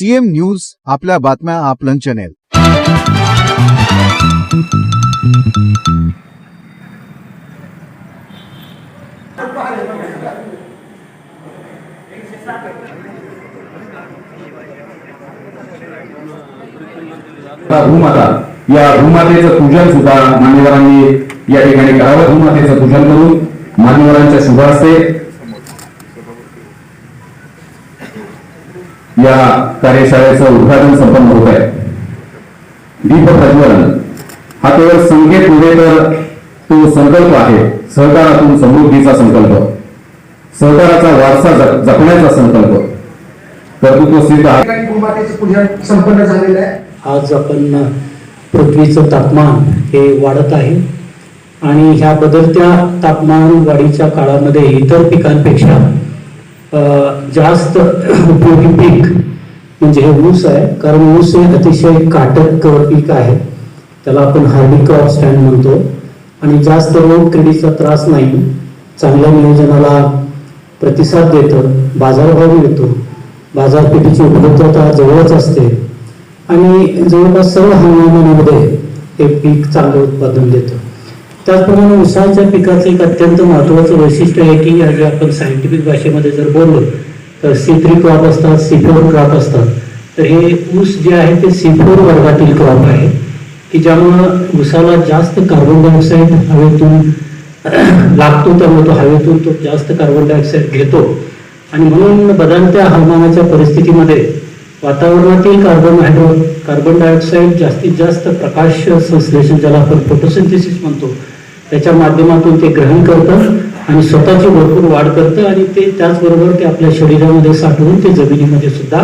CM news आपल्या बातम्या आपलं चॅनेल भूमाता या भूमातेचं पूजन सुद्धा मान्यवरांनी या ठिकाणी करावं. भूमातेचं पूजन करून मान्यवरांच्या शुभ या कार्यशाळेचं उद्घाटन संपन्न होत आहे. दीप प्रज्वलन. हा केवळ संकेत नव्हे तर तो संकल्प आहे. सहकारातून समृद्धीचा संकल्प. सहकाराचा वारसा जप- जपण्याचा संकल्प. संपन्न झालेलं आहे. आज आपण पृथ्वीचं तापमान हे वाढत आहे. आणि ह्या बदलत्या तापमान वाढीच्या काळामध्ये इतर पिकांपेक्षा जास्त उपयोगी पीक म्हणजे हे ऊस आहे. कारण ऊस हे अतिशय काटक पीक आहे. त्याला आपण हार्डी क्रॉप स्टँड म्हणतो. आणि जास्त रोग किडीचा त्रास नाही. चांगल्या नियोजनाला प्रतिसाद देतं. बाजारभाव मिळतो बाजारपेठेची उपलब्धता जवळच असते. आणि जवळपास सर्व हवामानामध्ये हे पीक चांगलं उत्पादन देतं. त्याचप्रमाणे उसाच्या पिकाचं एक अत्यंत महत्त्वाचं वैशिष्ट्य आहे की आज आपण सायंटिफिक भाषेमध्ये जर बोललो तर सी थ्री क्रॉप असतात सी फोर क्रॉप असतात. तर हे ऊस जे आहे ते सी फोर वर्गातील क्रॉप आहे की ज्यामुळं उसाला जास्त कार्बन डायऑक्साईड हवेतून लागतो त्यामुळे तो हवेतून तो जास्त कार्बन डायऑक्साईड घेतो. आणि म्हणून बदलत्या हवामानाच्या परिस्थितीमध्ये वातावरणातील कार्बन हायड्रो कार्बन डायऑक्साईड जास्तीत जास्त प्रकाश संश्लेषण ज्याला आपण फोटोसिंथेसिस म्हणतो त्याच्या माध्यमातून ते ग्रहण करतं आणि स्वतःची भरपूर वाढ करतं आणि ते त्याचबरोबर ते आपल्या शरीरामध्ये साठवून ते जमिनीमध्ये सुद्धा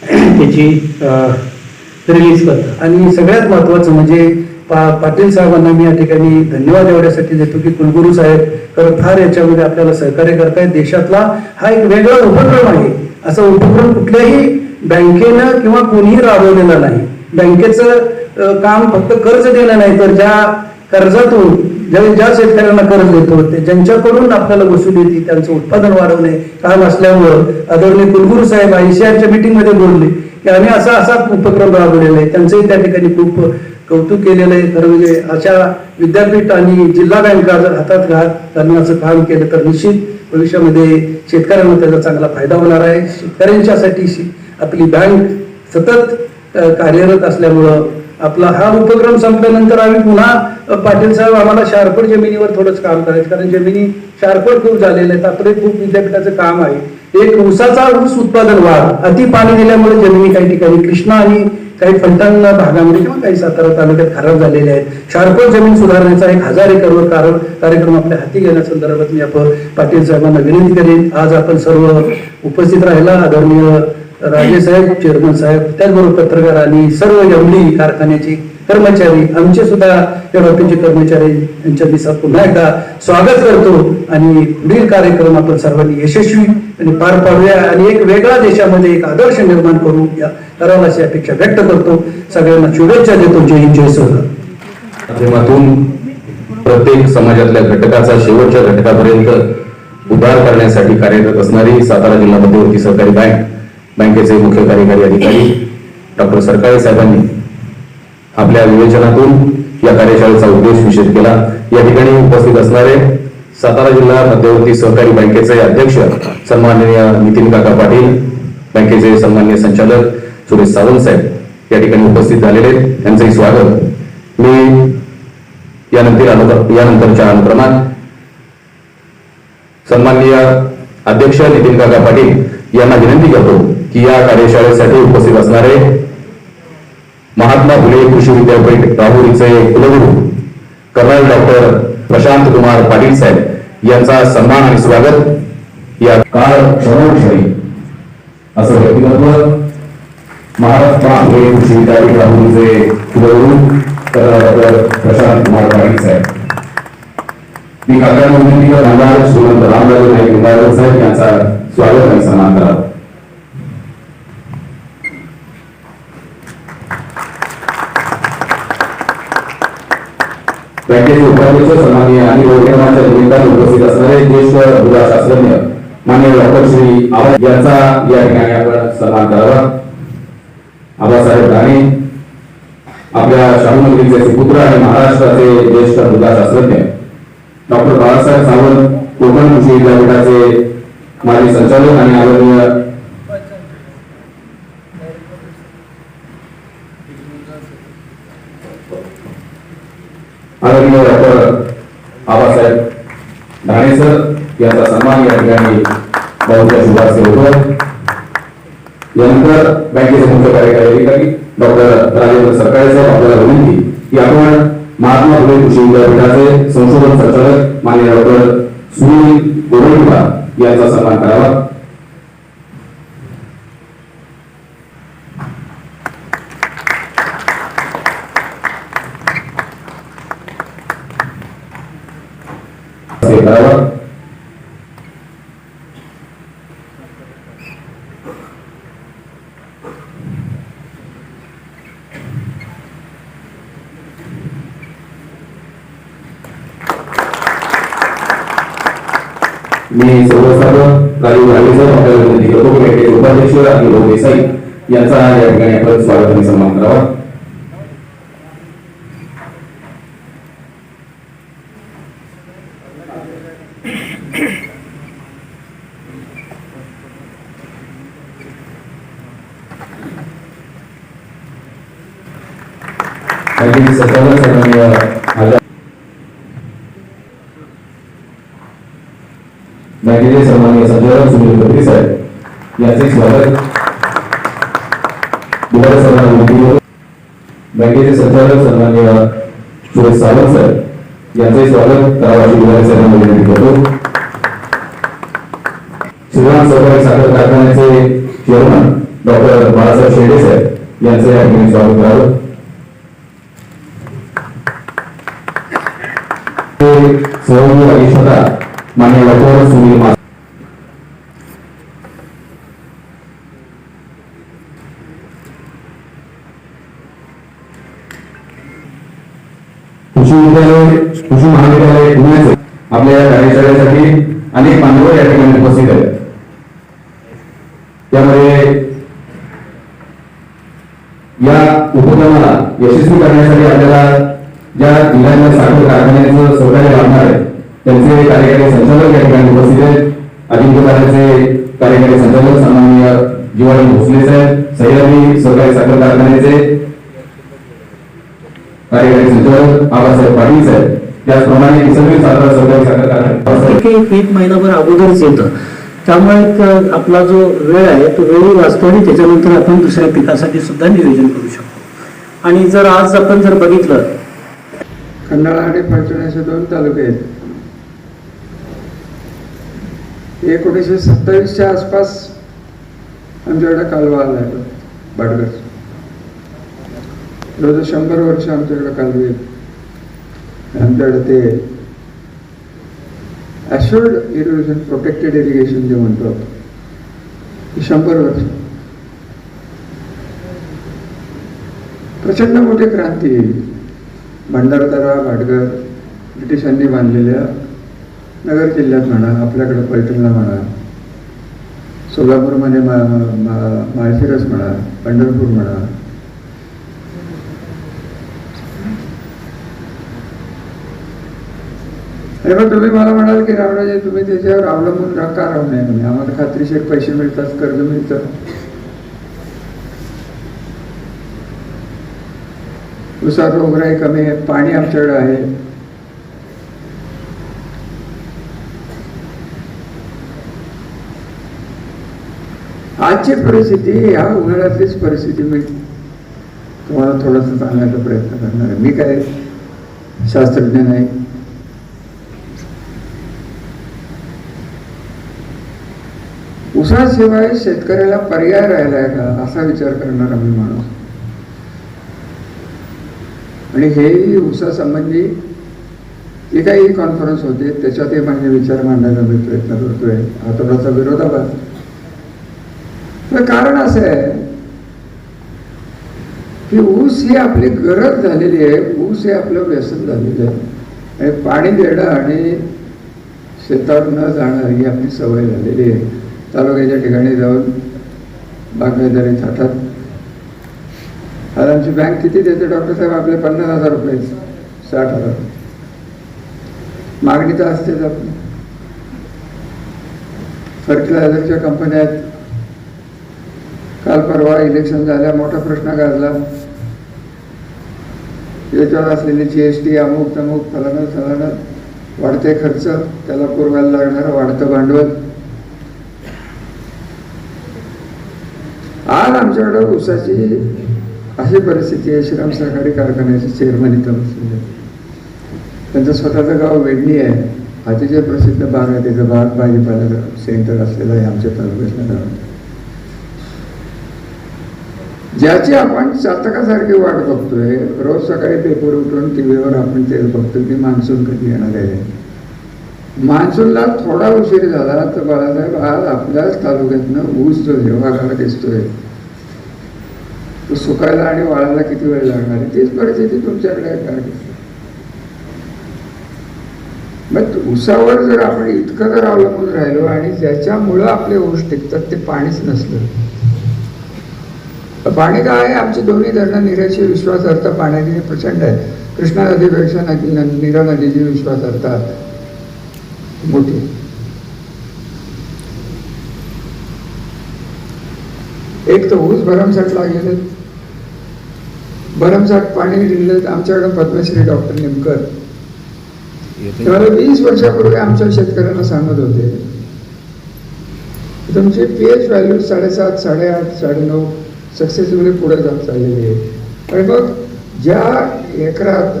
त्याची रिलीज करतं. आणि सगळ्यात महत्वाचं म्हणजे पा पाटील साहेबांना मी या ठिकाणी धन्यवाद एवढ्यासाठी देतो की कुलगुरू साहेब खरं फार याच्यामध्ये आपल्याला सहकार्य करतायत. देशातला हा एक वेगळा उपक्रम आहे. असा उपक्रम कुठल्याही बँकेनं किंवा कोणीही राबवलेला नाही. बँकेचं काम फक्त कर्ज देणं नाही तर ज्या कर्जातून ज्या ज्या शेतकऱ्यांना कर्ज देतो ते ज्यांच्याकडून आपल्याला वसुली येते त्यांचं उत्पादन वाढवणे काम असल्यामुळं आदरणीय कुलगुरू साहेब आयसीआरच्या मीटिंगमध्ये बोलले की आम्ही असा असा उपक्रम राबवलेला आहे. त्यांचंही त्या ठिकाणी खूप कौतुक केलेलं आहे. खरं म्हणजे अशा विद्यापीठ आणि जिल्हा बँका जर हातात घात करण्याचं काम केलं तर निश्चित भविष्यामध्ये शेतकऱ्यांना त्याचा चांगला फायदा होणार आहे. शेतकऱ्यांच्यासाठी आपली बँक सतत कार्यरत असल्यामुळं आपला हा उपक्रम संपल्यानंतर आम्ही पुन्हा पाटील साहेब आम्हाला शारपड जमिनीवर थोडंच काम करायचं. कारण जमिनी शारपड खूप झालेलं आहे आपले खूप विद्यापीठाचं काम आहे. एक ऊसाचा ऊस उत्पादन वाढ अति पाणी दिल्यामुळे जमिनी काही ठिकाणी कृष्णा आणि काही फलटण भागामध्ये किंवा काही सातारा तालुक्यात खराब झालेले आहेत. शारपट जमीन सुधारण्याचा एक हजार एकरवर कारण कार्यक्रम आपल्या हाती घेण्यासंदर्भात मी आपण पाटील साहेबांना विनंती करेन. आज आपण सर्व उपस्थित राहिला. आदरणीय राजे साहेब चेअरमन साहेब त्याचबरोबर पत्रकार आणि सर्व एवढी कारखान्याची कर्मचारी आमचे सुद्धा या कर्मचारी यांच्या दिवसात पुन्हा एकदा स्वागत करतो. आणि पुढील कार्यक्रम आपण सर्वांनी यशस्वी आणि पार पाडूया आणि एक वेगळा देशामध्ये एक आदर्श निर्माण करू या करावा अशी अपेक्षा व्यक्त करतो. सगळ्यांना शुभेच्छा देतो. जय हिंद जय माध्यमातून प्रत्येक समाजातल्या घटकाचा शेवटच्या घटकापर्यंत उभार करण्यासाठी कार्यरत असणारी सातारा जिल्हा मध्यवर्ती सहकारी बँक बँकेचे मुख्य कार्यकारी अधिकारी डॉक्टर सरकाळे साहेबांनी आपल्या विवेचनातून या कार्यशाळेचा उद्देश निषेध केला. या ठिकाणी उपस्थित असणारे सातारा जिल्हा मध्यवर्ती सहकारी बँकेचे अध्यक्ष सन्माननीय नितीन काका पाटील बँकेचे सन्माननीय संचालक सुरेश सावंत साहेब या ठिकाणी उपस्थित झालेले त्यांचंही स्वागत. मी यानंतर यानंतरच्या अनुक्रमात सन्माननीय अध्यक्ष नितीन काका पाटील यांना विनंती करतो की या कार्यशाळेसाठी उपस्थित असणारे महात्मा फुले कृषी विद्यापीठ राहुरीचे कुलगुरू कर्नल डॉक्टर प्रशांत कुमार पाटील साहेब यांचा सन्मान आणि स्वागत. या काळ क्षणोक्षणी असं व्यक्तिमत्व महात्मा फुले कृषी विद्यापीठ राहुरीचे कुलगुरू कर्नल डॉक्टर प्रशांत कुमार पाटील साहेब. मी काकांना विनंती करत आमदार श्रीमंत रामराजे नाईक साहेब यांचा स्वागत आणि सन्मान करावा बँकेचे उपाध्यक्ष सन्माननीय आणि कार्यक्रमाच्या निमित्ताने उपस्थित असणारे ज्येष्ठ शास्त्रज्ञ मान्य डॉक्टर श्री आबा यांचा या ठिकाणी आपण सन्मान करावा. आबासाहेब राणे आपल्या शाहूनगरीचे सुपुत्र आणि महाराष्ट्राचे ज्येष्ठ मृदाशास्त्रज्ञ डॉक्टर बाळासाहेब सावंत कोकण कृषी विद्यापीठाचे माजी संचालक आणि आदरणीय आदरणीय डॉक्टर आबासाहेब ढाणे सर यांचा सन्मान या ठिकाणी बहुतेक शुभारसे होतो यानंतर बँकेचे मुख्य कार्यकारी अधिकारी डॉक्टर राजेंद्र सरकाळे साहेब आपल्याला विनंती की आपण महात्मा फुले कृषी विद्यापीठाचे संशोधन संचालक माननीय डॉक्टर सुनील गोरंट्याल यांचा सन्मान करावा. असे करावा मी सर्वसाधारण राजीव राणे सर आपल्याला विनंती करतो की बँकेचे उपाध्यक्ष आणि भाऊ देसाई यांचा या ठिकाणी आपण स्वागत आणि माझ्या सन्माननीय सुनील साहेब स्वागत. दुबारा सन्मान बँकेचे संचालक सन्माननीय सुरेश सावंत साहेब यांचे स्वागत. दुबारा विनंती करतो श्रीराम सहकारी साखर कारखान्याचे चेअरमन डॉक्टर बाळासाहेब शेडे साहेब यांचे या ठिकाणी स्वागत करावं. सहयोगी आणि मान्य डॉक्टर सुनील मा कृषी विद्यालय कृषी महाविद्यालय पुण्याचे आपल्या या कार्यशाळेसाठी अनेक या ठिकाणी उपस्थित आहेत. त्यामध्ये या उपक्रमाला यशस्वी करण्यासाठी आपल्याला ज्या जिल्ह्यातल्या साखर कारखान्याचं सहकार्य लाभणार आहे त्यांचे कार्यकारी संचालक या ठिकाणी उपस्थित आहेत. अजिंक्य कार्याचे कार्यकारी संचालक सामान्य जीवाजी भोसले साहेब सह्याद्री सहकारी साखर कारखान्याचे कार्यकारी संचालक आबासाहेब पाटील साहेब. त्याचप्रमाणे किसनवी साखर सहकारी साखर कारखाना. एक महिनाभर अगोदरच येतं. त्यामुळे एक आपला जो वेळ आहे तो वेळही वाचतो आणि त्याच्यानंतर आपण दुसऱ्या पिकासाठी सुद्धा नियोजन करू शकतो. आणि जर आज आपण जर बघितलं खंडाळा आणि फलटण असे दोन तालुके आहेत. एकोणीसशे सत्तावीसच्या आसपास आमच्याकडे कालवा आला आहे. बाडगड जवळजवळ शंभर वर्ष आमच्याकडे कालवे आहेत. आमच्याकडे ते ॲश्युर्ड इरिगेशन प्रोटेक्टेड इरिगेशन जे म्हणतो आपण शंभर वर्ष. प्रचंड मोठी क्रांती भंडारदरा भाटघर ब्रिटिशांनी बांधलेल्या नगर जिल्ह्यात म्हणा आपल्याकडे पैठणला म्हणा सोलापूरमध्ये मा मा- माळशिरस म्हणा पंढरपूर म्हणा आणि मग तुम्ही मला म्हणाल की रावणाजी तुम्ही त्याच्यावर अवलंबून का राहू नये म्हणजे आम्हाला खात्रीशीर पैसे मिळतात कर्ज मिळतं. उसात रोगराई कमी आहे पाणी आमच्याकडे आहे. आजची परिस्थिती ह्या उन्हाळ्यातलीच परिस्थिती मी तुम्हाला थोडस सांगण्याचा प्रयत्न करणार आहे. मी काय शास्त्रज्ञ नाही. उसाशिवाय शेतकऱ्याला पर्याय राहिलाय का? असा विचार करणारा मी माणूस. आणि हेही ऊसासंबंधी जे काही कॉन्फरन्स होते त्याच्यातही माझे विचार मांडायला मी प्रयत्न करतोय. हा थोडासा विरोधाभास तर कारण असं आहे की ऊस ही आपली गरज झालेली आहे. ऊस हे आपलं व्यसन झालेलं आहे. आणि पाणी देणं आणि शेतावर न जाणं ही आपली सवय झालेली आहे. तालुक्याच्या ठिकाणी जाऊन बागायतदारी थाटात आज आमची बँक किती देते डॉक्टर साहेब? आपले पन्नास हजार रुपये साठ हजार. मागणी तर. असतेच आपली फर्टिलायझरच्या कंपन्या आहेत. काल परवा इलेक्शन झाल्या मोठा प्रश्न गाजला. याच्यावर असलेली जी एस टी अमुक तमुक फलानं फलानं वाढते खर्च त्याला पुरवायला लागणारं वाढतं भांडवल. आज आमच्याकडे ऊसाची अशी परिस्थिती आहे श्रीराम सहकारी कारखान्याचे चेअरमन इथं बसलेले त्यांचं स्वतःचं गाव वेडणी आहे. अतिशय प्रसिद्ध बाग आहे. त्याचं बाग भाजीपाला सेंटर असलेलं आहे आमच्या तालुक्यातल्या गावात. ज्याची आपण चातकासारखी वाट बघतोय रोज सकाळी पेपर उठून टी व्हीवर आपण तेच बघतो की मान्सून कधी येणार आहे. मान्सूनला थोडा उशीर झाला तर बाळासाहेब आज आपल्याच तालुक्यातनं ऊस जो हिरवागार दिसतोय. तो सुकायला आणि वाळायला किती वेळ लागणार आहे? तीच परिस्थिती तुमच्याकडे आहे मग उसावर जर आपण इतकं जर अवलंबून राहिलो आणि ज्याच्यामुळं आपले ऊस टिकतात ते पाणीच नसलं. पाणी काय आहे आमची दोन्ही धरणं निराची विश्वासार्हता पाण्याची प्रचंड आहे. कृष्णा नदीपेक्षा नदी नीरा नदीची विश्वासार्हता मोठी. एक तर ऊस भरमसाठ गेलं भरमसाठ पाणी दिलं आमच्याकडं पद्मश्री डॉक्टर निमकर ते वीस वर्षापूर्वी आमच्या शेतकऱ्यांना सांगत होते. की तुमची पी एच व्हॅल्यू साडेसात साडेआठ साडेनऊ सक्सेसफुली पुढे जात चाललेली आहे. आणि मग ज्या एकरात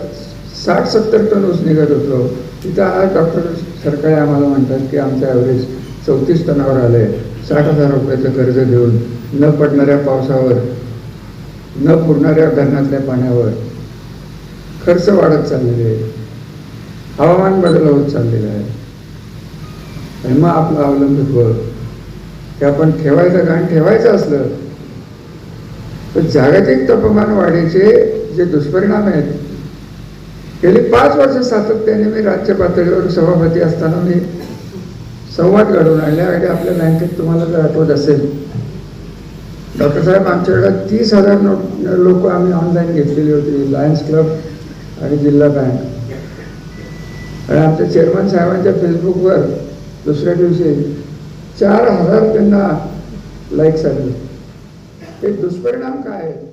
साठ सत्तर टन ऊस निघत होतो तिथं आज डॉक्टर सरकारे आम्हाला म्हणतात की आमचं ॲव्हरेज चौतीस टनावर आलं आहे साठ हजार रुपयाचं कर्ज देऊन न पडणाऱ्या पावसावर न पुरणाऱ्या धरणातल्या पाण्यावर खर्च वाढत चाललेले आहे हवामान बदल होत चाललेला आहे आणि मग आपलं अवलंबित्व ते आपण ठेवायचं कारण ठेवायचं असलं तर जागतिक तापमान वाढीचे जे दुष्परिणाम आहेत गेली पाच वर्ष सातत्याने मी राज्य पातळीवर सभापती असताना मी संवाद घडवून आणल्या आणि आपल्या बँकेत तुम्हाला जर आठवत असेल डॉक्टर साहेब आमच्याकडे तीस हजार नोट लोक आम्ही ऑनलाईन घेतलेली होती लायन्स क्लब आणि जिल्हा बँक. आणि आमच्या चेअरमन साहेबांच्या फेसबुकवर दुसऱ्या दिवशी चार हजार त्यांना लाईक्स आले. हे दुष्परिणाम काय आहेत?